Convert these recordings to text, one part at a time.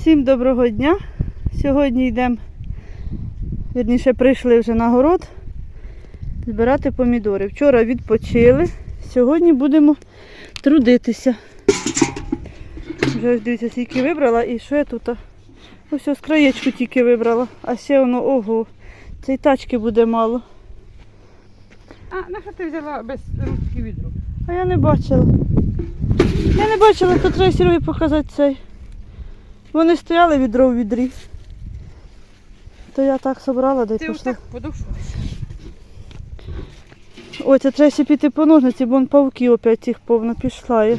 Всім доброго дня. Сьогодні йдемо, вірніше, прийшли вже на город збирати помідори. Вчора відпочили, сьогодні будемо трудитися. Вже ось дивіться, скільки вибрала і що я тут? Ось ось краєчку тільки вибрала, а ще воно, ого, цієї тачки буде мало. А, на ти взяла без ручки відро? А я не бачила. Я не бачила, то треба Сергію показати цей. Вони стояли відро в відрі. То я так собрала, де й Ти пішла. отак подушилася. Ой, це треба ще піти по ножниці, бо вон павки опять їх повно пішла. Я.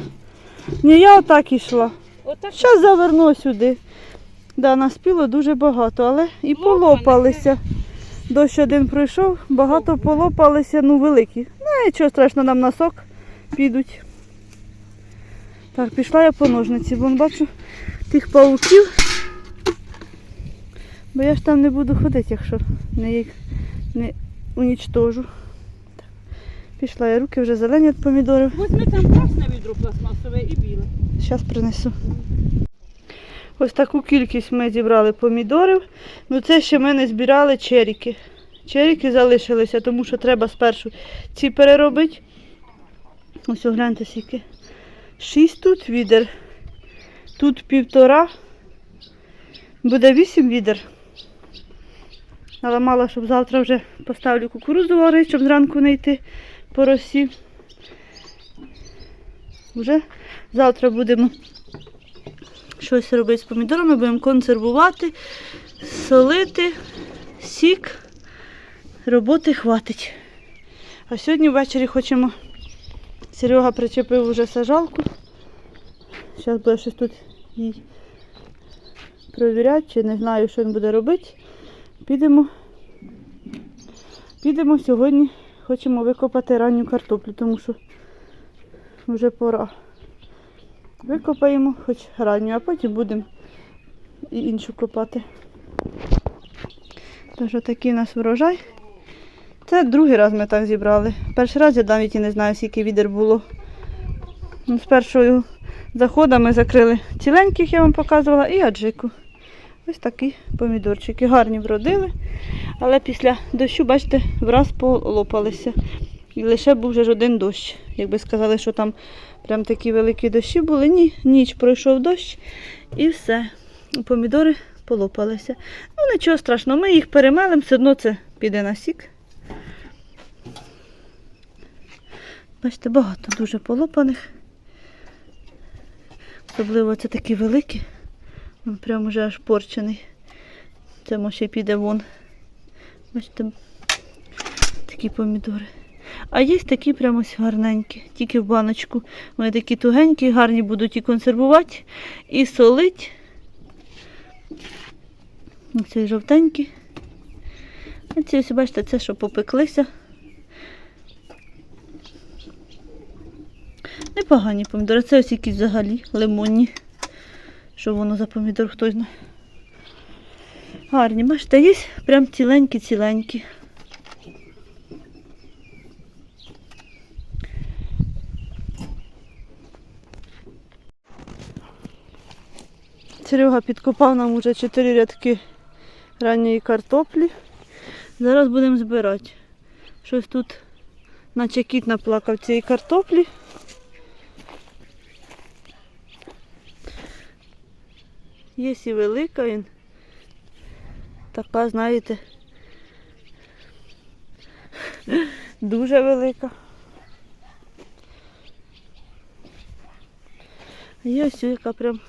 Ні, я отак ішла. Отак. Зараз заверну сюди. Да, наспіло дуже багато, але і Лопані. полопалися. Дощ один пройшов, багато полопалися, ну великі. Ну, нічого страшного, нам на сок підуть. Так, пішла я по ножниці, бо бачу тих пауків. Бо я ж там не буду ходити, якщо не їх не унічтожу. Так. Пішла я руки вже зелені від помідорів. Возьми там красне відро пластмасове і біле. Зараз принесу. Ось таку кількість ми зібрали помідорів. Ну це ще ми не збирали черіки. Черіки залишилися, тому що треба спершу ці переробити. Ось огляньте скільки. Шість тут відер. Тут півтора. Буде вісім відер. Але мало, щоб завтра вже поставлю кукурудзу варити, щоб зранку не йти по росі. Вже завтра будемо щось робити з помідорами, будемо консервувати, солити, сік. Роботи хватить. А сьогодні ввечері хочемо. Серега причепив уже сажалку. Зараз буде щось тут їй провіряти, чи не знаю, що він буде робити. Підемо. Підемо сьогодні. Хочемо викопати ранню картоплю, тому що вже пора. Викопаємо хоч ранню, а потім будемо і іншу копати. Тож такий у нас врожай. Це другий раз ми так зібрали. Перший раз я навіть і не знаю, скільки відер було. Ну, З першою заходу ми закрили ціленьких, я вам показувала, і аджику. Ось такі помідорчики. Гарні вродили, але після дощу, бачите, враз полопалися. І лише був вже ж один дощ. Якби сказали, що там прям такі великі дощі були. Ні, ніч пройшов дощ і все. Помідори полопалися. Ну нічого страшного, ми їх перемелимо, все одно це піде на сік. Бачите, багато дуже полопаних. Особливо це такі великі. Він прям уже аж порчений. Це може піде вон. Бачите, такі помідори. А є такі прямо ось гарненькі, тільки в баночку. Вони такі тугенькі, гарні будуть і консервувати, і солить. Оці жовтенькі. А ці ось, бачите, це що попеклися. Непогані помідори. Це ось якісь взагалі лимонні. Що воно за помідор, хтось знає. Гарні, бачите, є прям ціленькі-ціленькі. Серега підкопав нам уже 4 рядки ранньої картоплі. Зараз будемо збирати. Щось тут, наче кіт наплакав цієї картоплі. Є і велика він. Така, знаєте, дуже велика. Є ось яка прям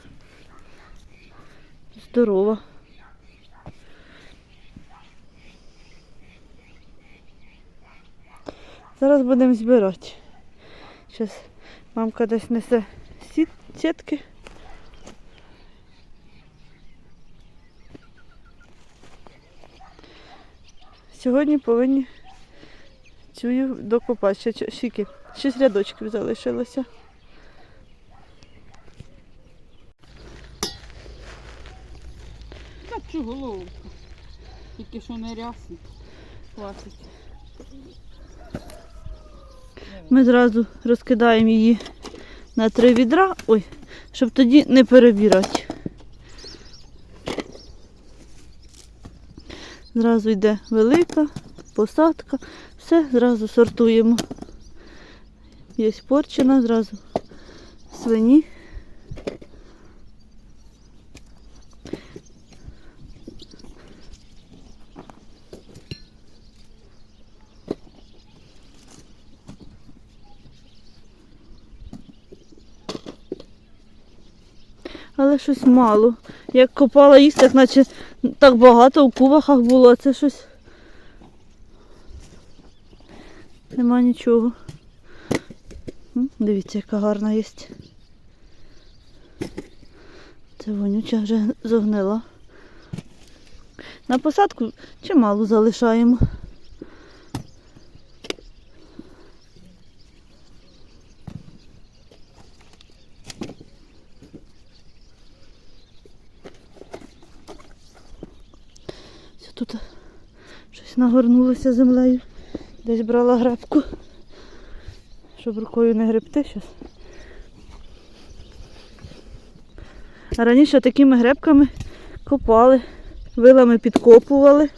здорова. Зараз будемо збирати. Зараз мамка десь несе сіт, сітки. Сьогодні повинні цю докопати. Ще скільки? Шість рядочків залишилося. Так цю головку. Тільки що не рясно. Хватить. Ми зразу розкидаємо її на три відра, ой, щоб тоді не перебирати. Зразу йде велика посадка, все зразу сортуємо. Є порчена, зразу свині. Але щось мало. Як копала їсти, так наче так багато у кубахах було, це щось. Нема нічого. Дивіться, яка гарна є. Це вонюча вже зогнила. На посадку чимало залишаємо. Тут щось нагорнулося землею. Десь брала гребку. Щоб рукою не гребти зараз. А раніше такими гребками копали, вилами підкопували.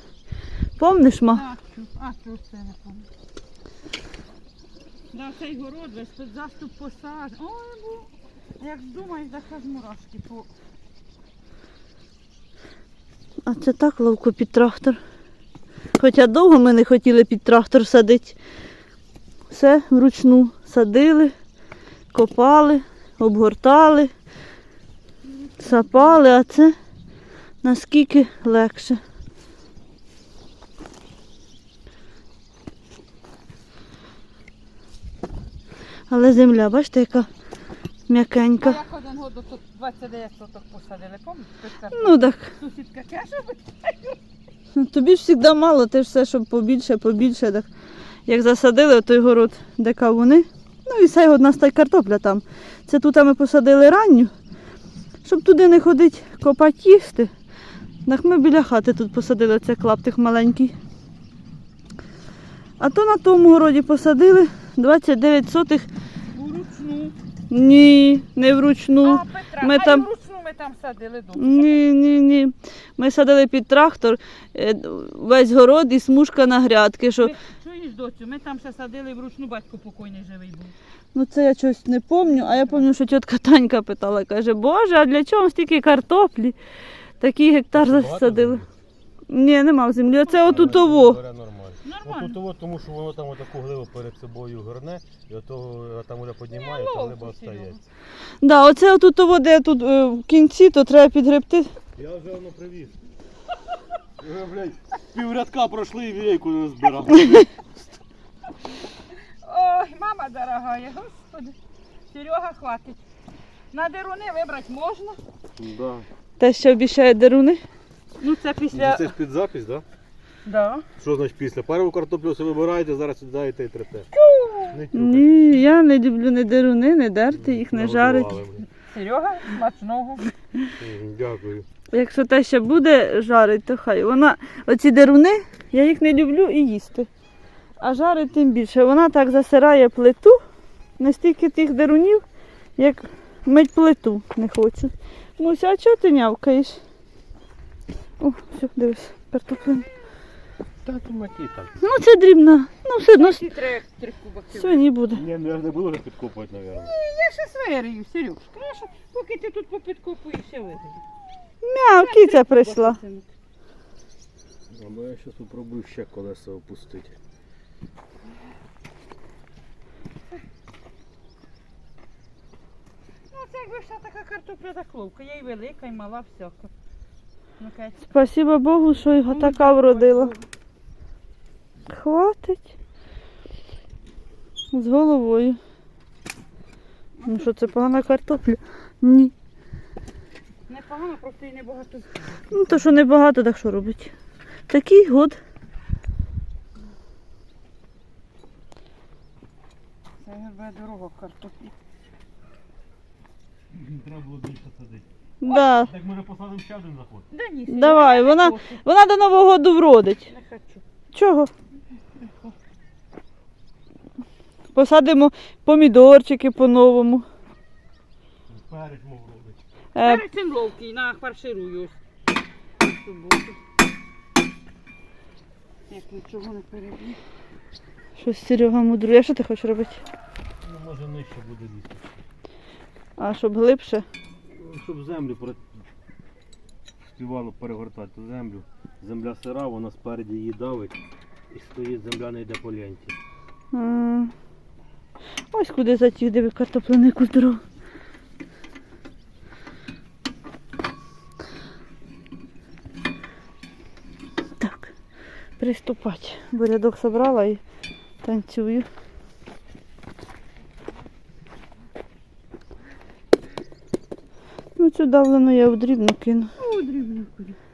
Помниш, ма? А, цю це не пам'ятаю. Да, цей город весь під заступ посаж. Ой, бо як думаєш, так аж мурашки по. А це так ловко під трактор. Хоча довго ми не хотіли під трактор садити. Все вручну садили, копали, обгортали, сапали, а це наскільки легше. Але земля, бачите, яка м'якенька. як один год тут 29 соток посадили, пам'ятаєш? Ну так. Сусідка каже, Ну, Тобі ж завжди мало, ти ж все, щоб побільше, побільше. Так. Як засадили той город, де кавуни. Ну і все, одна ста й картопля там. Це тут ми посадили ранню, щоб туди не ходити копати їсти. Так ми біля хати тут посадили цей клаптик маленький. А то на тому городі посадили 29 сотих. Ні, не вручну. а Петра, ми а там- і вручну ми там садили довго. Ні, ні, ні. Ми садили під трактор е, весь город і смужка на грядки. Що... Ми- Чуєш, доцю, ми там ще садили вручну, батько покойний живий був. Ну це я щось не пам'ятаю, а я пам'ятаю, що тітка Танька питала, каже, Боже, а для чого стільки картоплі? Такий гектар засадили. Ні, нема в землі. Оце отут того. Бере нормально. Нормально. Отут того, тому що воно там отаку гливу перед собою горне, і отого там вже піднімає, Ну, то Серега. остається. Да, оце отут того, де тут е, в кінці, то треба підгребти. Я вже воно привіз. Вже, блядь, піврядка пройшли і війку не збирав. Ой, мама дорогая, господи. Серега, хватить. На деруни вибрати можна. Да. Те, що обіцяє деруни. Ну це після. Це ж під запись, так? Да. Що значить після? Першу картоплю все вибираєте, зараз сідаєте і трете. Не тюкайте. Ні, я не люблю не деруни, не дерти, їх не. Нагодували, блін. Серега, смачного. Мгм, Дякую. Якщо те ще буде жарить, то хай. Вона, оці деруни, я їх не люблю і їсти. А жарить тим більше. Вона так засирає плиту, настільки тих дерунів, як мить плиту не хочу. Муся, а чого ти нявкаєш? О, все, дивись, картоплин. Та то маті там. Ну це дрібна. Ну все одно три кубики. свині буде. Ні, ну я не буду вже підкопувати, мабуть. Я ще свирію, Серег. Краще, поки ти тут попідкопуєш, ще вирію. Мяу, кіця прийшла. Або я зараз спробую ще колеса опустити. Ну це якби вся така картопля так ловка. Я і велика, і мала всяка. Ну, Кать, Спасибо Богу, що його ну, така дякую вродила. Хватить. З головою. Ну що, це погана картопля? Ні. Непогано, просто і небагато. Ну то що небагато, так що робить. Такий год. Це гербе дорога картоплі. Треба було більше садити. Да. Так може посадимо ще один заход. Да ні, Давай, вона- Вона до Нового году вродить. Не хочу. Чого? Посадимо помідорчики по-новому. Перець мов робить. Е, Перед цим ловкий, на фарширую ось. Як нічого не переб'ю. Щось Серега мудрує. А що ти хочеш робити? Ну, може нижче буде лізти. А щоб глибше? Ну, Щоб землю про... співало перегортати ту землю. Земля сира, вона спереді її давить. І стоїть земля не йде по ленті. А, Ось куди затів, диви картопленику здорову. Так, приступати. Бурядок собрала і танцюю. Ну, цю давлену я в дрібну кину. О, дрібно куди. О,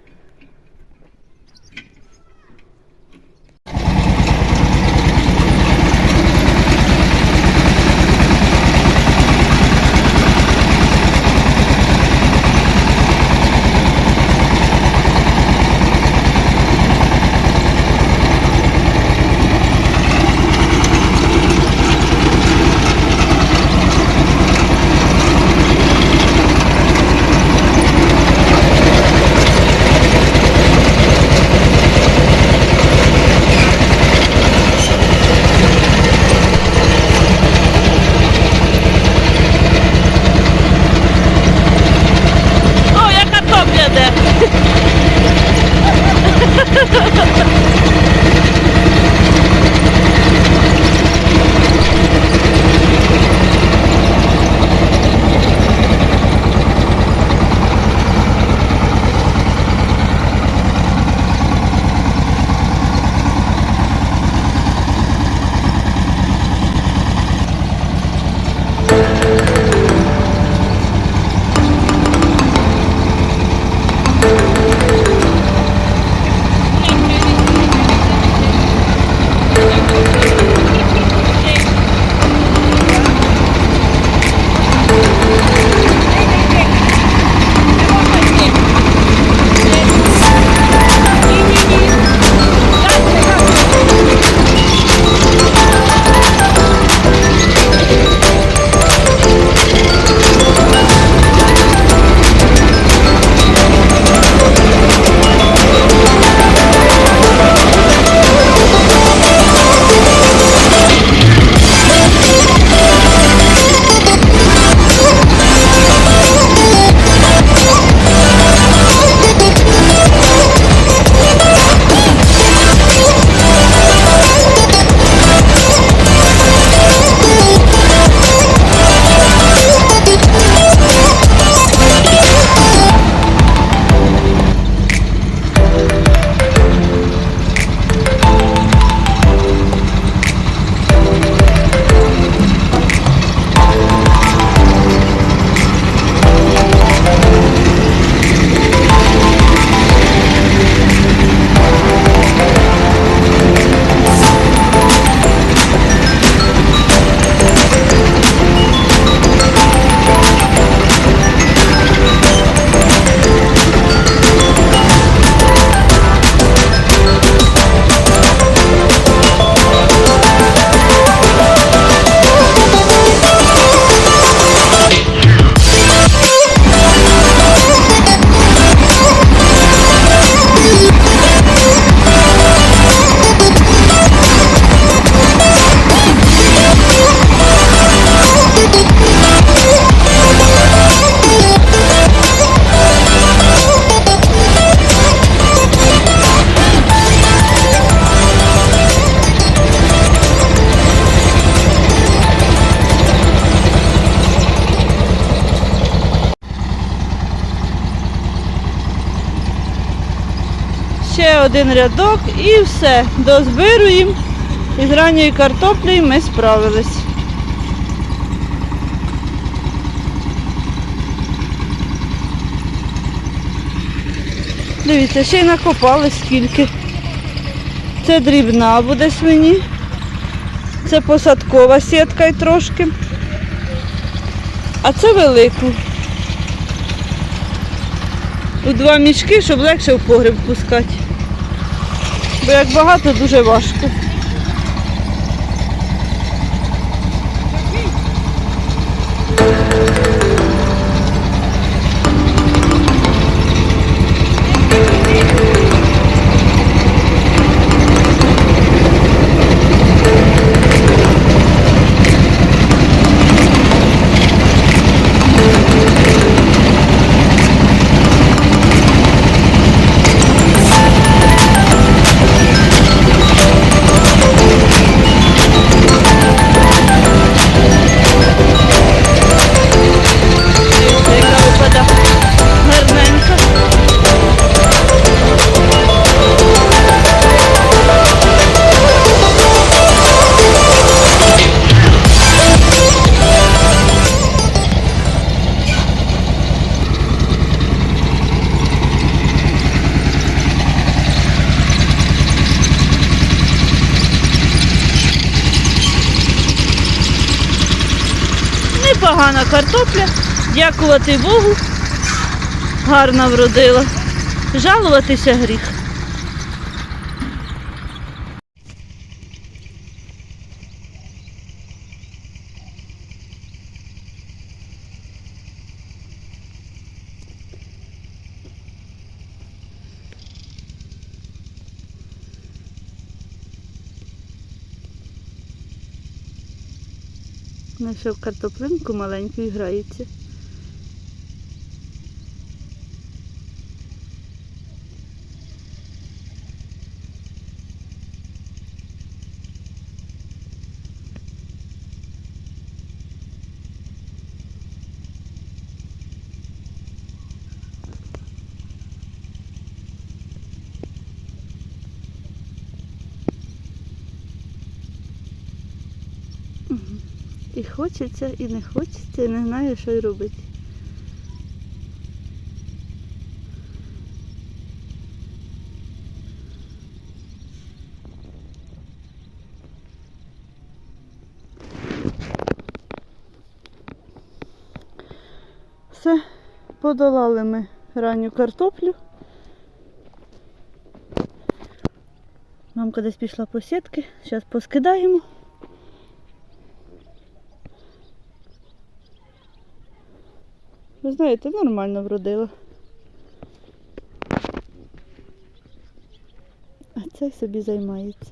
Один рядок і все. Дозбируємо. І з ранньою картоплею ми справились. Дивіться, ще й накопали скільки. Це дрібна буде свині. Це посадкова сітка й трошки. А це велику. У два мішки, щоб легше в погріб пускати. Бо як багато, дуже важко. Непогана картопля. Дякувати Богу. Гарна вродила. Жалуватися гріх. Знайшов картоплинку маленьку і грається. І хочеться, і не хочеться, і не знаю, що й робити. Все, подолали ми ранню картоплю. Мамка десь пішла по сітки, зараз поскидаємо. Ви знаєте, нормально вродила. А цей собі займається.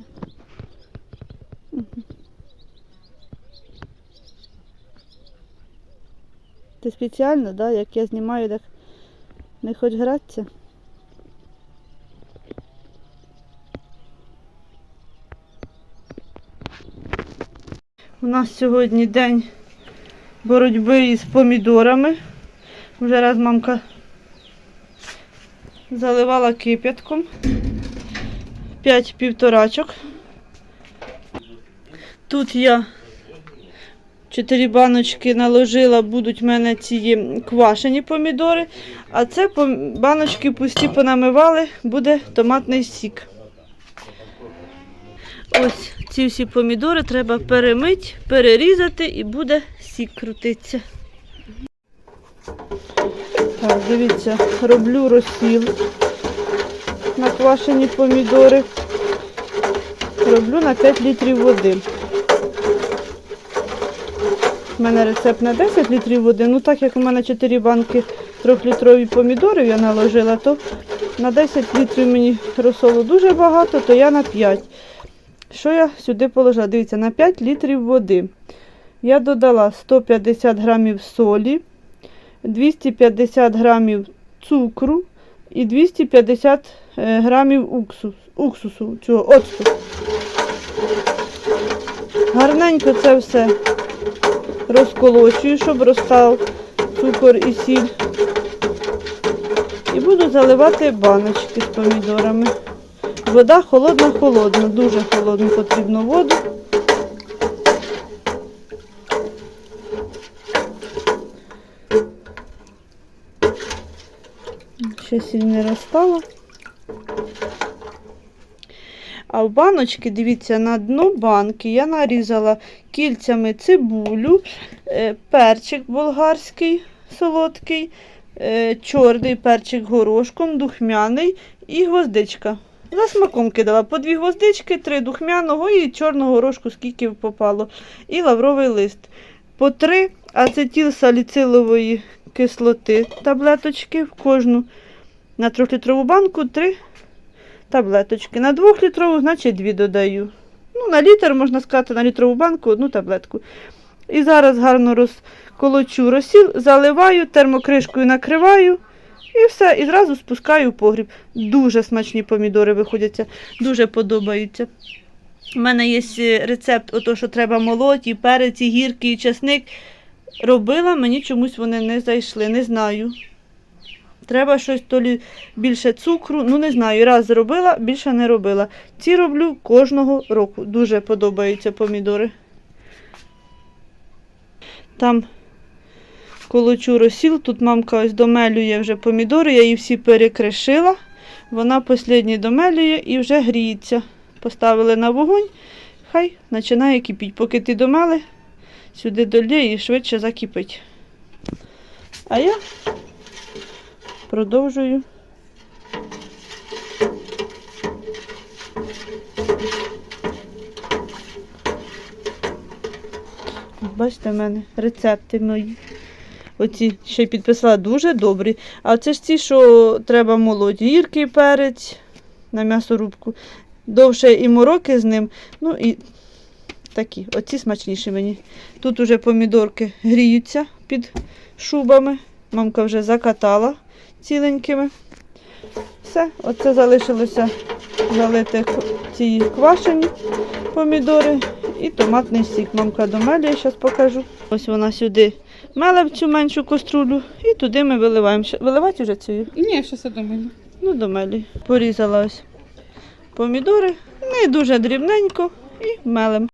Ти спеціально, да? Як я знімаю, так не хоч гратися. У нас сьогодні день боротьби із помідорами. Вже раз мамка заливала кип'ятком. П'ять півторачок. Тут я чотири баночки наложила, будуть в мене ці квашені помідори, а це баночки пусті понамивали, буде томатний сік. Ось ці всі помідори треба перемити, перерізати і буде сік крутитися. Так, дивіться, роблю розсіл на квашені помідори. Роблю на 5 літрів води. У мене рецепт на 10 літрів води. Ну так як у мене 4 банки 3-літрові помідорів я наложила, то на 10 літрів мені розсолу дуже багато, то я на 5. Що я сюди положила? Дивіться, на 5 літрів води. Я додала 150 грамів солі. 250 грамів цукру і 250 е, грамів уксус, уксусу, цього оцту. Гарненько це все розколочую, щоб розстав цукор і сіль. І буду заливати баночки з помідорами. Вода холодна-холодна, дуже холодну потрібно воду. Ще сіль не розстала. А в баночки, дивіться, на дно банки я нарізала кільцями цибулю, е, перчик болгарський солодкий, е, чорний перчик горошком, духмяний і гвоздичка. За смаком кидала по дві гвоздички, три духмяного і чорного горошку, скільки попало. І лавровий лист. По три ацетил саліцилової кислоти таблеточки в кожну. На трьохлітрову банку три таблеточки. На двохлітрову, значить, дві додаю. Ну, на літр, можна сказати, на літрову банку одну таблетку. І зараз гарно розколочу розсіл, заливаю, термокришкою накриваю і все. І зразу спускаю в погріб. Дуже смачні помідори виходяться, дуже подобаються. У мене є е, рецепт, ото, що треба молоті, перець, і гірки і часник. Робила, мені чомусь вони не зайшли, не знаю. Треба щось то лі більше цукру. Ну не знаю. Раз зробила, більше не робила. Ці роблю кожного року. Дуже подобаються помідори. Там колочу розсіл, тут мамка ось домелює вже помідори, я її всі перекришила. Вона послідні домелює і вже гріється. Поставили на вогонь, хай починає кипіти. Поки ти домели, сюди долє і швидше закипить. А я продовжую. Бачите, в мене рецепти мої. Оці ще підписала дуже добрі. А це ж ті, що треба молоді. Гіркий перець на м'ясорубку. Довше і мороки з ним. Ну і такі. Оці смачніші мені. Тут уже помідорки гріються під шубами. Мамка вже закатала ціленькими. Все, оце залишилося залити ці квашені помідори і томатний сік. Мамка домелює, я зараз покажу. Ось вона сюди меле в цю меншу каструлю і туди ми виливаємо. Виливати вже цю? Ні, що це думаю. Ну, до мелі. Порізала ось помідори, не дуже дрібненько і мелем.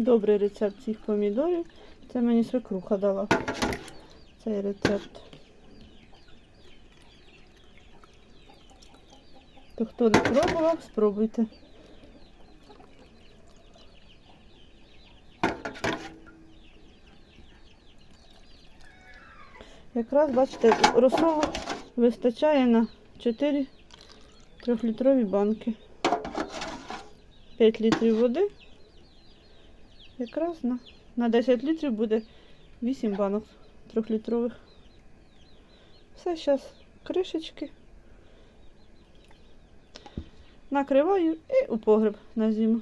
Добрий рецепт цих помідорів. Це мені свекруха дала. Цей рецепт. То хто не пробував, спробуйте. Якраз, бачите, розсолу вистачає на 4 трьохлітрові банки. 5 літрів води. Якраз на, на 10 літрів буде 8 банок трьохлітрових. Все, зараз кришечки. Накриваю і у погреб на зиму.